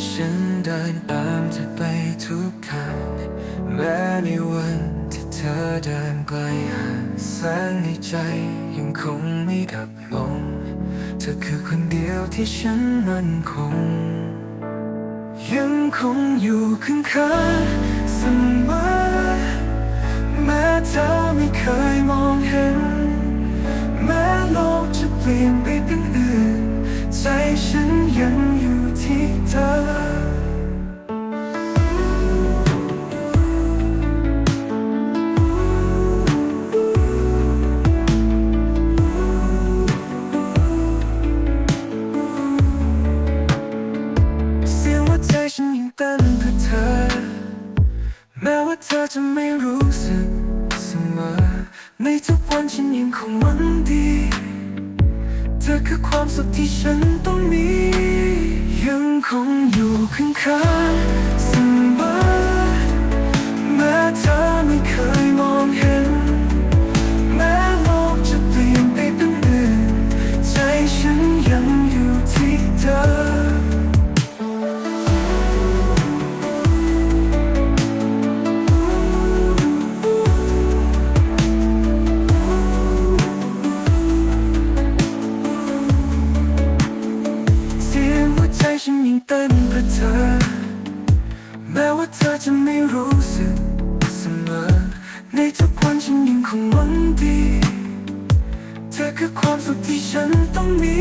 ฉันเดินตามเธอไปทุกทางแม้ในวันที่เธอเดินไกลห่างแสงในใจยังคงไม่ดับลง เธอคือคนเดียวที่ฉันมั่นคง ยังคงอยู่ข้างๆเสมอแม้เธอไม่เคยมองเห็น แม้โลกจะเปลี่ยนไป ฉันยังเต้นเพื่อเธอ แม้ว่าเธอจะไม่รู้สึกเสมอ ในทุกวันฉันยังคงหวังดี เธอคือความสุขที่ฉันต้องมี ยังคงอยู่ข้างๆเสมอแม้เธอไม่ ฉันยังเต้นเพื่อเธอ แม้ว่าเธอจะไม่รู้สึกเสมอ ในทุกวันฉันยังคงหวังดี เธอคือความสุขที่ฉันต้องมี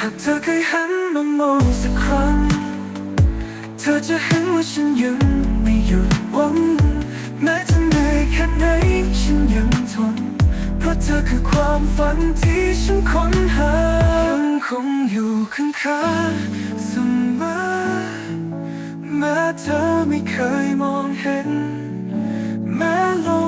หากเธอเคยหันมามองสักครั้ง เธอจะเห็นว่าฉันยังไม่หยุดหวังแม้จะเหนื่อยแค่ไหนฉันยังทน เพราะเธอคือความฝันที่ฉันค้นหา ค่าเสมอแม้เธอไม่เคยมองเห็น แม้ลม